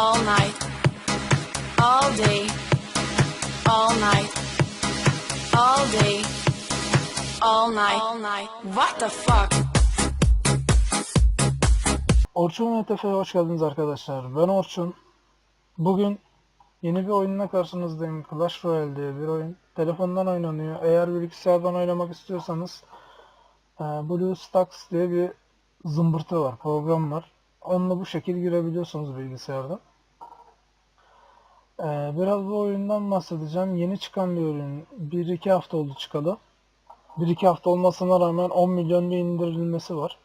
all night, all day, all night, all day, all night, all night. What the fuck? Orçun MTF'ye hoş geldiniz arkadaşlar. Ben Orçun. Bugün yeni bir oyunla karşınızdayım. Clash Royale diye bir oyun. Telefondan oynanıyor. Eğer bilgisayardan oynamak istiyorsanız e, BlueStacks diye bir zımbırtı var, program var. Onunla bu şekil girebiliyorsunuz bilgisayardan. E, Biraz bu oyundan bahsedeceğim. Yeni çıkan bir oyun. 1-2 hafta oldu çıkalı. 1-2 hafta olmasına rağmen 10 milyon bir indirilmesi var.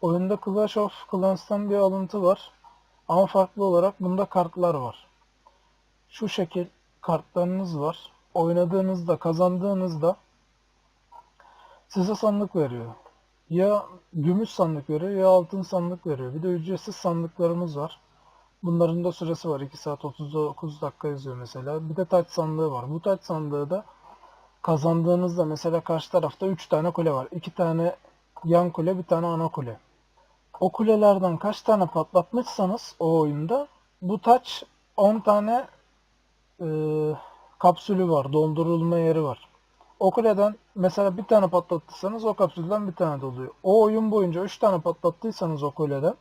Oyunda Clash of Clans'tan bir alıntı var. Ama farklı olarak bunda kartlar var. Şu şekil kartlarınız var. Oynadığınızda, kazandığınızda size sandık veriyor. Ya gümüş sandık veriyor ya altın sandık veriyor. Bir de ücretsiz sandıklarımız var. Bunların da süresi var. 2 saat 39 dakika yazıyor mesela. Bir de taç sandığı var. Bu taç sandığı da kazandığınızda mesela karşı tarafta 3 tane kule var. 2 tane yan kule, bir tane ana kule. O kulelerden kaç tane patlatmışsanız o oyunda bu taç 10 tane e, kapsülü var, doldurulma yeri var. O kuleden mesela bir tane patlattıysanız o kapsülden bir tane doluyor. O oyun boyunca 3 tane patlattıysanız o kuleden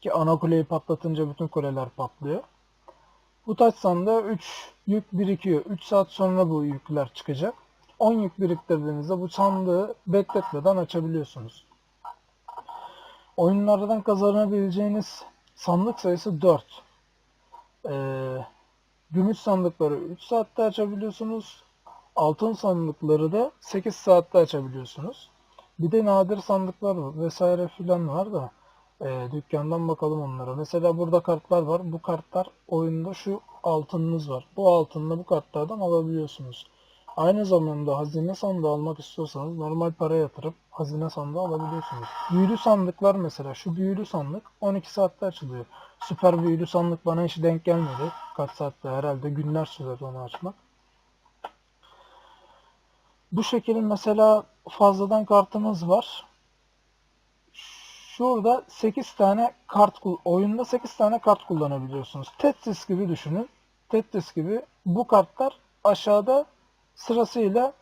ki ana kuleyi patlatınca bütün kuleler patlıyor. Bu taç sandığı 3 yük birikiyor. 3 saat sonra bu yükler çıkacak. 10 yük biriktirdiğinizde bu sandığı bekletmeden açabiliyorsunuz. Oyunlardan kazanabileceğiniz sandık sayısı 4. Ee, gümüş sandıkları 3 saatte açabiliyorsunuz. Altın sandıkları da 8 saatte açabiliyorsunuz. Bir de nadir sandıklar vesaire filan var da e, dükkandan bakalım onlara. Mesela burada kartlar var. Bu kartlar oyunda şu altınınız var. Bu altınla bu kartlardan alabiliyorsunuz. Aynı zamanda hazine sandığı almak istiyorsanız normal para yatırıp hazine sandığı alabiliyorsunuz. Büyülü sandıklar mesela şu büyülü sandık 12 saatte açılıyor. Süper büyülü sandık bana hiç denk gelmedi. Kaç saatte herhalde günler sürer onu açmak. Bu şekilde mesela fazladan kartımız var. Şurada 8 tane kart oyunda 8 tane kart kullanabiliyorsunuz. Tetris gibi düşünün. Tetris gibi bu kartlar aşağıda sırasıyla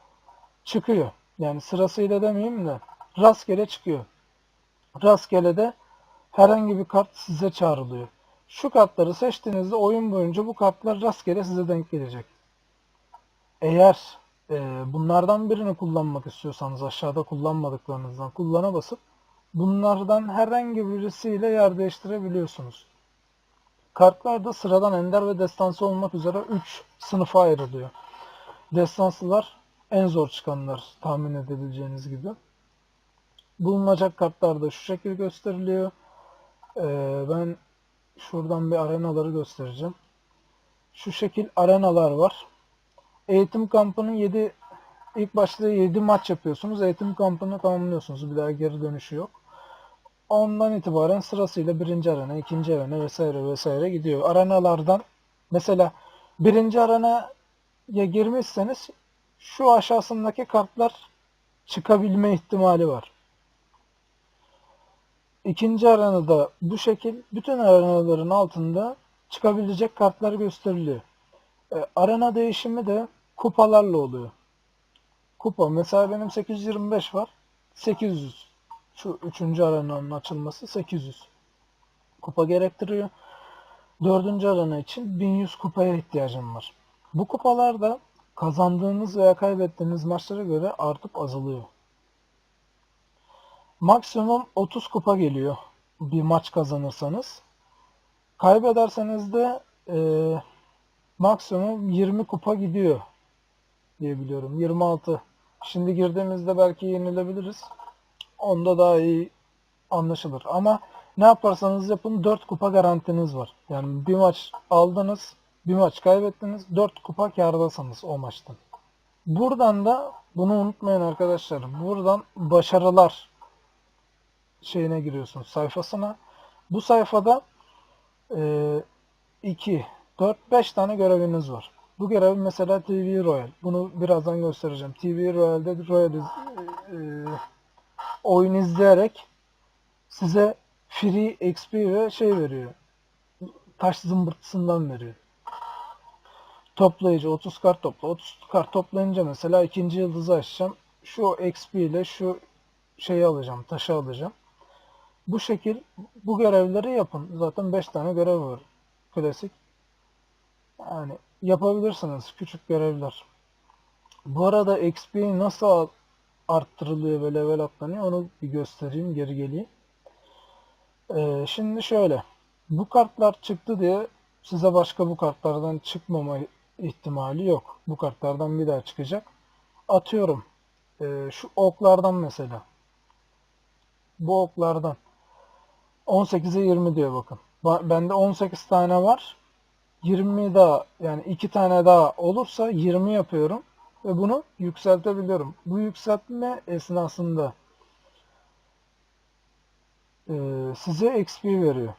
çıkıyor. Yani sırasıyla demeyeyim de rastgele çıkıyor. Rastgele de herhangi bir kart size çağrılıyor. Şu kartları seçtiğinizde oyun boyunca bu kartlar rastgele size denk gelecek. Eğer e, bunlardan birini kullanmak istiyorsanız aşağıda kullanmadıklarınızdan kullana basıp bunlardan herhangi birisiyle yer değiştirebiliyorsunuz. Kartlar da sıradan ender ve destansı olmak üzere 3 sınıfa ayrılıyor. Destansılar en zor çıkanlar tahmin edebileceğiniz gibi. Bulunacak kartlar da şu şekil gösteriliyor. Ee, ben şuradan bir arenaları göstereceğim. Şu şekil arenalar var. Eğitim kampının 7 ilk başta 7 maç yapıyorsunuz. Eğitim kampını tamamlıyorsunuz. Bir daha geri dönüşü yok. Ondan itibaren sırasıyla birinci arena, ikinci arena vesaire vesaire gidiyor. Arenalardan mesela birinci arenaya girmişseniz şu aşağısındaki kartlar çıkabilme ihtimali var. İkinci arenada bu şekil bütün arenaların altında çıkabilecek kartlar gösteriliyor. E, arena değişimi de kupalarla oluyor. Kupa mesela benim 825 var. 800. Şu üçüncü arenanın açılması 800. Kupa gerektiriyor. Dördüncü arena için 1100 kupaya ihtiyacım var. Bu kupalar da kazandığınız veya kaybettiğiniz maçlara göre artıp azalıyor. Maksimum 30 kupa geliyor bir maç kazanırsanız. Kaybederseniz de e, maksimum 20 kupa gidiyor diye biliyorum. 26. Şimdi girdiğimizde belki yenilebiliriz. Onda daha iyi anlaşılır. Ama ne yaparsanız yapın 4 kupa garantiniz var. Yani bir maç aldınız, bir maç kaybettiniz, 4 kupa kârdasınız o maçtan. Buradan da bunu unutmayın arkadaşlar. Buradan başarılar şeyine giriyorsunuz sayfasına. Bu sayfada 2, 4, 5 tane göreviniz var. Bu görev mesela TV Royal. Bunu birazdan göstereceğim. TV Royal'de Royal e, e, oyun izleyerek size free XP ve şey veriyor. taş zımbırtısından veriyor. Toplayıcı 30 kart topla. 30 kart toplayınca mesela ikinci yıldızı açacağım. Şu XP ile şu şeyi alacağım, taşı alacağım. Bu şekil bu görevleri yapın. Zaten 5 tane görev var. Klasik. Yani yapabilirsiniz küçük görevler. Bu arada XP nasıl arttırılıyor ve level atlanıyor onu bir göstereyim geri geleyim. Ee, şimdi şöyle. Bu kartlar çıktı diye size başka bu kartlardan çıkmama ihtimali yok. Bu kartlardan bir daha çıkacak. Atıyorum. Ee, şu oklardan mesela. Bu oklardan. 18'e 20 diyor bakın. Ba- Bende 18 tane var. 20 daha yani 2 tane daha olursa 20 yapıyorum ve bunu yükseltebiliyorum. Bu yükseltme esnasında e, size XP veriyor.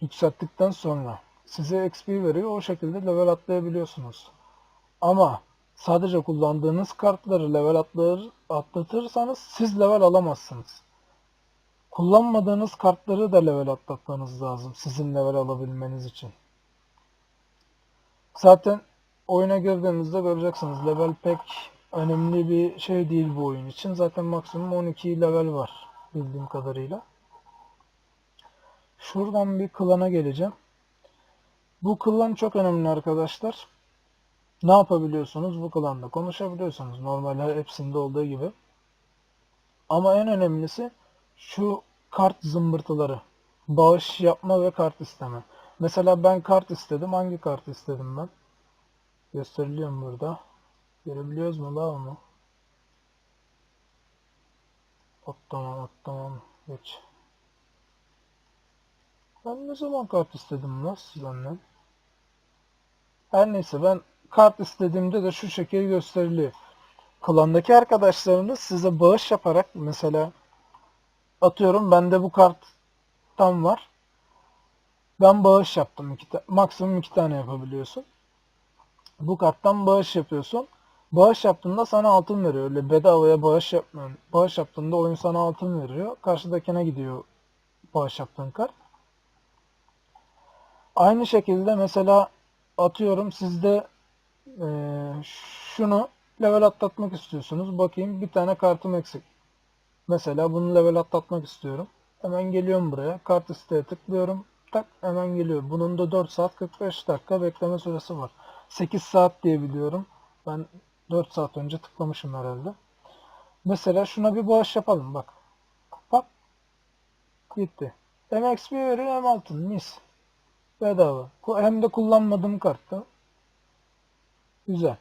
Yükselttikten sonra size XP veriyor. O şekilde level atlayabiliyorsunuz. Ama sadece kullandığınız kartları level atlar, atlatırsanız siz level alamazsınız. Kullanmadığınız kartları da level atlatmanız lazım sizin level alabilmeniz için. Zaten oyuna girdiğinizde göreceksiniz level pek önemli bir şey değil bu oyun için. Zaten maksimum 12 level var bildiğim kadarıyla. Şuradan bir klana geleceğim. Bu klan çok önemli arkadaşlar. Ne yapabiliyorsunuz bu klanda? Konuşabiliyorsunuz normal hepsinde olduğu gibi. Ama en önemlisi şu kart zımbırtıları. Bağış yapma ve kart isteme. Mesela ben kart istedim. Hangi kart istedim ben? Gösteriliyor mu burada? Görebiliyoruz mu? Hop tamam hop tamam. Geç. Ben ne zaman kart istedim lan sizden? Her neyse ben kart istediğimde de şu şekil gösteriliyor. Klandaki arkadaşlarınız size bağış yaparak mesela atıyorum bende bu kart tam var. Ben bağış yaptım. iki maksimum iki tane yapabiliyorsun. Bu karttan bağış yapıyorsun. Bağış yaptığında sana altın veriyor. Öyle bedavaya bağış yapmıyorsun. Bağış yaptığında oyun sana altın veriyor. Karşıdakine gidiyor bağış yaptığın kart. Aynı şekilde mesela atıyorum sizde eee, şunu level atlatmak istiyorsunuz. Bakayım bir tane kartım eksik. Mesela bunu level atlatmak istiyorum. Hemen geliyorum buraya. Kart isteğe tıklıyorum. Tak hemen geliyor. Bunun da 4 saat 45 dakika bekleme süresi var. 8 saat diye biliyorum. Ben 4 saat önce tıklamışım herhalde. Mesela şuna bir bağış yapalım bak. Bak. Gitti. Hem XP veriyor hem altın. Mis. Bedava. Hem de kullanmadığım kartta. Güzel.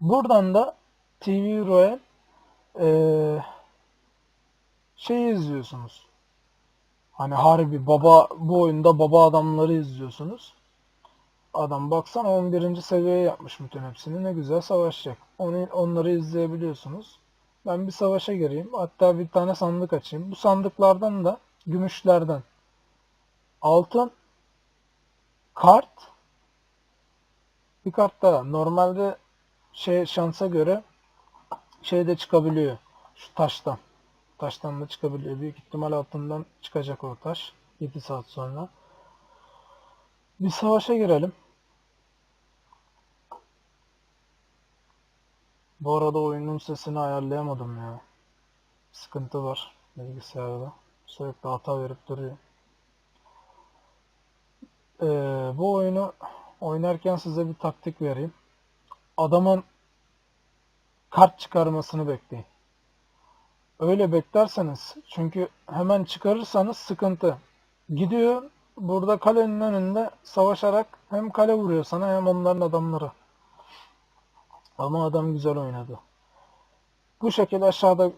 Buradan da TV Royal eee şeyi izliyorsunuz. Hani harbi baba bu oyunda baba adamları izliyorsunuz. Adam baksan 11. seviyeye yapmış bütün hepsini. Ne güzel savaşacak. Onu, onları izleyebiliyorsunuz. Ben bir savaşa gireyim. Hatta bir tane sandık açayım. Bu sandıklardan da gümüşlerden altın kart bir kart daha. Normalde şey şansa göre şeyde çıkabiliyor. Şu taştan. Taştan da çıkabiliyor. Büyük ihtimal altından çıkacak o taş. 7 saat sonra. Bir savaşa girelim. Bu arada oyunun sesini ayarlayamadım ya. Sıkıntı var bilgisayarda. Sürekli hata verip duruyor. Ee, bu oyunu oynarken size bir taktik vereyim. Adamın kart çıkarmasını bekleyin. Öyle beklerseniz çünkü hemen çıkarırsanız sıkıntı. Gidiyor burada kalenin önünde savaşarak hem kale vuruyor sana hem onların adamları. Ama adam güzel oynadı. Bu şekilde aşağıda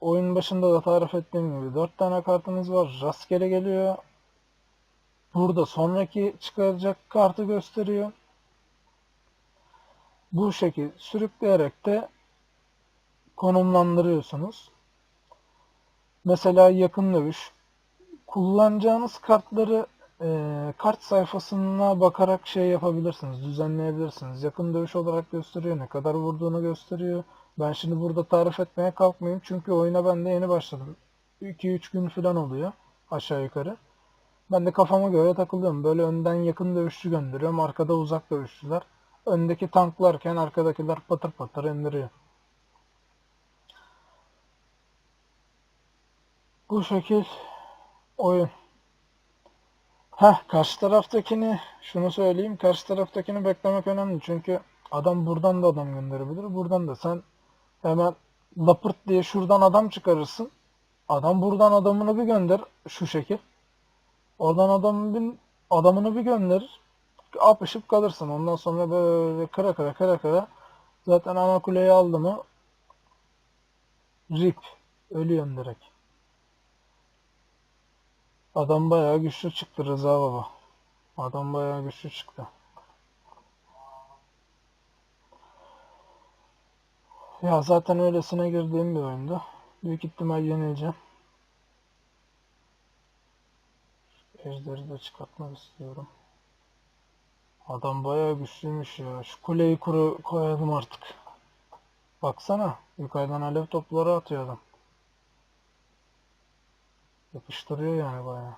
oyun başında da tarif ettiğim gibi 4 tane kartınız var. Rastgele geliyor. Burada sonraki çıkaracak kartı gösteriyor. Bu şekil sürükleyerek de konumlandırıyorsunuz. Mesela yakın dövüş. Kullanacağınız kartları e, kart sayfasına bakarak şey yapabilirsiniz, düzenleyebilirsiniz. Yakın dövüş olarak gösteriyor, ne kadar vurduğunu gösteriyor. Ben şimdi burada tarif etmeye kalkmayayım çünkü oyuna ben de yeni başladım. 2-3 gün falan oluyor aşağı yukarı. Ben de kafama göre takılıyorum. Böyle önden yakın dövüşçü gönderiyorum. Arkada uzak dövüşçüler. Öndeki tanklarken arkadakiler patır patır indiriyor. Bu şekil oyun. Heh, karşı taraftakini şunu söyleyeyim. Karşı taraftakini beklemek önemli. Çünkü adam buradan da adam gönderebilir. Buradan da sen hemen lapırt diye şuradan adam çıkarırsın. Adam buradan adamını bir gönder şu şekil. Oradan adamın bir, adamını bir gönderir. Apışıp kalırsın. Ondan sonra böyle kıra kıra kıra kıra zaten ana kuleyi aldı mı rip ölüyorsun direkt. Adam bayağı güçlü çıktı Rıza baba. Adam bayağı güçlü çıktı. Ya zaten öylesine girdiğim bir oyundu. Büyük ihtimal yenileceğim. Ejderi de çıkartmak istiyorum. Adam bayağı güçlüymüş ya. Şu kuleyi kuru koyalım artık. Baksana. Yukarıdan alev topları atıyor adam. Yapıştırıyor yani bayağı.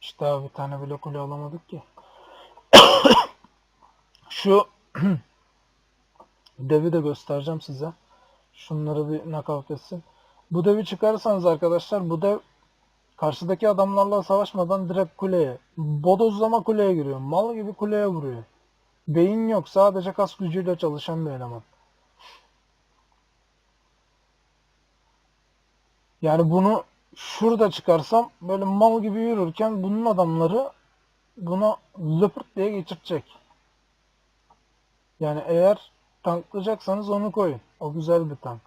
İşte daha bir tane bile kule alamadık ki. Şu devi de göstereceğim size. Şunları bir knockout etsin. Bu devi çıkarırsanız arkadaşlar bu dev karşıdaki adamlarla savaşmadan direkt kuleye, bodozlama kuleye giriyor. Mal gibi kuleye vuruyor. Beyin yok. Sadece kas gücüyle çalışan bir eleman. Yani bunu şurada çıkarsam böyle mal gibi yürürken bunun adamları buna löpürt diye geçirecek. Yani eğer tanklayacaksanız onu koyun. O güzel bir tank.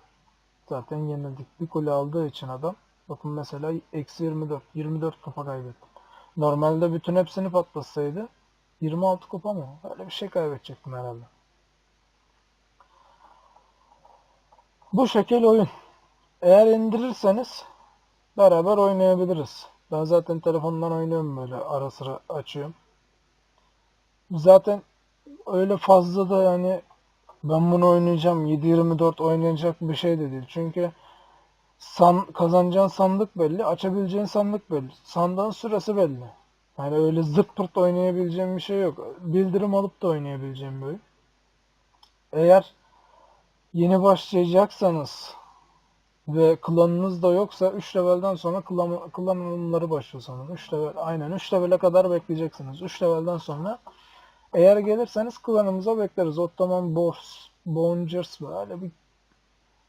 Zaten yenildik. Bir kule aldığı için adam. Bakın mesela eksi 24. 24 kupa kaybettim. Normalde bütün hepsini patlasaydı 26 kupa mı? Öyle bir şey kaybedecektim herhalde. Bu şekil oyun. Eğer indirirseniz beraber oynayabiliriz. Ben zaten telefondan oynuyorum böyle ara sıra açıyorum. Zaten öyle fazla da yani ben bunu oynayacağım 7-24 oynayacak bir şey de değil. Çünkü san, kazanacağın sandık belli, açabileceğin sandık belli. Sandığın süresi belli. Yani öyle zırt pırt oynayabileceğim bir şey yok. Bildirim alıp da oynayabileceğim bir oyun. Eğer yeni başlayacaksanız ve klanınız da yoksa 3 levelden sonra klan, klan alımları başlıyor sanırım. 3 level, aynen 3 level'e kadar bekleyeceksiniz. 3 levelden sonra eğer gelirseniz klanımıza bekleriz. Ottoman Bors, Bongers böyle bir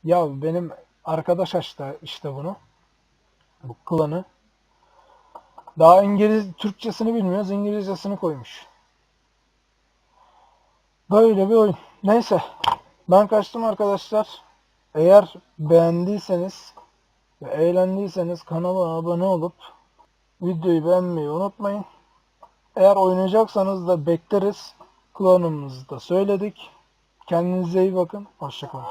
ya benim arkadaş açtı işte bunu. Bu klanı. Daha İngiliz Türkçesini bilmiyoruz. İngilizcesini koymuş. Böyle bir oyun. Neyse. Ben kaçtım arkadaşlar. Eğer beğendiyseniz ve eğlendiyseniz kanala abone olup videoyu beğenmeyi unutmayın. Eğer oynayacaksanız da bekleriz. Klonumuzu da söyledik. Kendinize iyi bakın. Hoşçakalın.